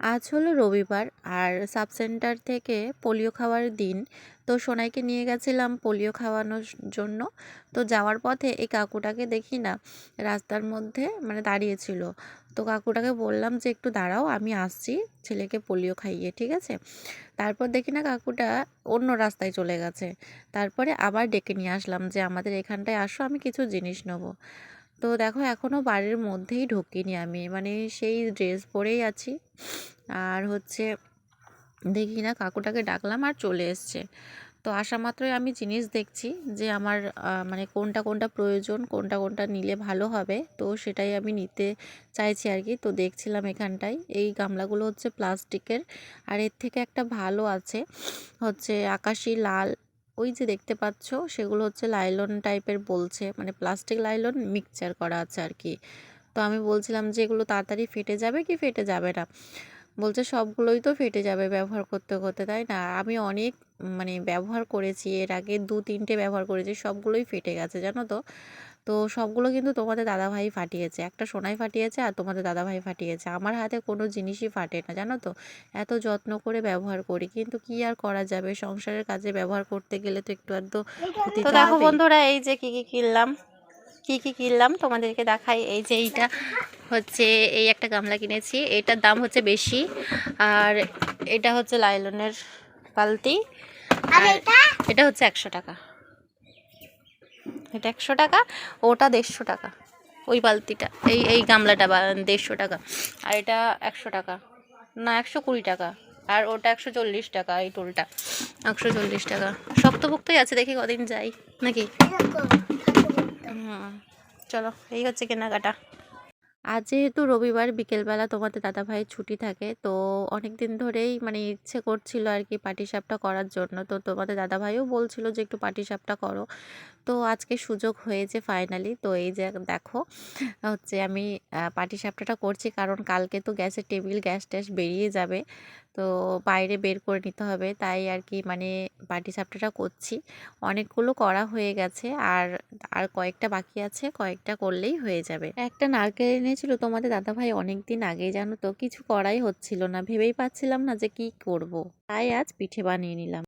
আজ হলো রবিবার আর সাব সেন্টার থেকে পোলিও খাওয়ার দিন। তো সোনাইকে নিয়ে গেছিলাম পোলিও খাওয়ানোর জন্য। তো যাওয়ার পথে এই কাকুটাকে দেখি না, রাস্তার মধ্যে মানে দাঁড়িয়েছিল। তো কাকুটাকে বললাম যে, একটু দাঁড়াও, আমি আসছি ছেলেকে পোলিও খাইয়ে, ঠিক আছে? তারপর দেখি না কাকুটা অন্য রাস্তায় চলে গেছে। তারপরে আবার ডেকে নিয়ে আসলাম যে, আমাদের এখানটায় আসো, আমি কিছু জিনিস নেব। তো দেখো এখনও বাড়ির মধ্যেই ঢুকিনি আমি। মানে সেই ড্রেস পরেই আছি। আর হচ্ছে দেখি না, কাকুটাকে ডাকলাম আর চলে এসছে। তো আসা মাত্রই আমি জিনিস দেখছি যে আমার মানে কোনটা কোনটা প্রয়োজন, কোনটা কোনটা নিলে ভালো হবে। তো সেটাই আমি নিতে চাইছি আর কি। তো দেখছিলাম এখানটায়। এই গামলাগুলো হচ্ছে প্লাস্টিকের। আর এর থেকে একটা ভালো আছে। হচ্ছে আকাশি লাল ওই যে দেখতে পাচ্ছ, সেগুলো হচ্ছে লাইলন টাইপের বলছে মানে প্লাস্টিক লাইলন মিক্সচার করা আছে আর কি তো আমি বলছিলাম যে এগুলো তাড়াতাড়ি ফেটে যাবে কি ফেটে যাবে না? বলছে সবগুলোই তো ফেটে যাবে ব্যবহার করতে করতে, তাই না? আমি অনেক মানে ব্যবহার করেছি, এর আগে দু তিনটে ব্যবহার করেছি, সবগুলোই ফেটে গেছে, জানো তো? তো সবগুলো কিন্তু তোমাদের দাদাভাই ফাটিয়েছে। একটা সোনাই ফাটিয়েছে আর তোমাদের দাদাভাই ফাটিয়েছে। আমার হাতে কোনো জিনিসই ফাটে না জানো তো? এত যত্ন করে ব্যবহার করি কিন্তু কি আর করা যাবে? সংসারের কাজে ব্যবহার করতে গেলে তো একটু আধটু তো দেখো বন্ধুরা এই যে কি কি কিনলাম কি কি কিনলাম তোমাদেরকে দেখাই। এই যে এইটা হচ্ছে এই একটা গামলা কিনেছি। এটার দাম হচ্ছে বেশি। আর এটা হচ্ছে লাইলনের বালতি। আর এটা হচ্ছে একশো টাকা। এটা একশো টাকা ওটা দেড়শো টাকা। ওই বালতিটা এই এই গামলাটা বা দেড়শো টাকা। আর এটা একশো টাকা। না একশো কুড়ি টাকা। আর ওটা একশো চল্লিশ টাকা এই টোলটা। একশো চল্লিশ টাকা। শক্তভুক্তই আছে দেখি কদিন যাই। নাকি? হুম চলো এই হচ্ছে কেনাকাটা। আজ যেহেতু রবিবার বিকেলবেলা তোমাদের দাদাভাইয়ের ছুটি থাকে, তো অনেক দিন ধরেই মানে ইচ্ছে করছিল আর কি পাটিসাপটা করার জন্য। তো তোমাদের দাদাভাইও বলছিল যে একটু পাটিসাপটা করো। তো আজকে সুযোগ হয়েছে ফাইনালি তো এই যে দেখো, হচ্ছে আমি পাটিসাপটাটা করছি কারণ কালকে তো গ্যাসের টেবিল, গ্যাস ট্যাস বেরিয়ে যাবে। তো বাইরে বের করে নিতে হবে। তাই আর কি মানে পাটিসাপটাটা করছি। অনেকগুলো করা হয়ে গেছে আর আর কয়েকটা বাকি আছে, কয়েকটা করলেই হয়ে যাবে। একটা নারকেল এনেছিল তোমাদের দাদাভাই অনেক দিন আগে জানো তো? কিছু করাই হচ্ছিল না। ভেবেই পাচ্ছিলাম না যে কি করব। তাই আজ পিঠে বানিয়ে নিলাম।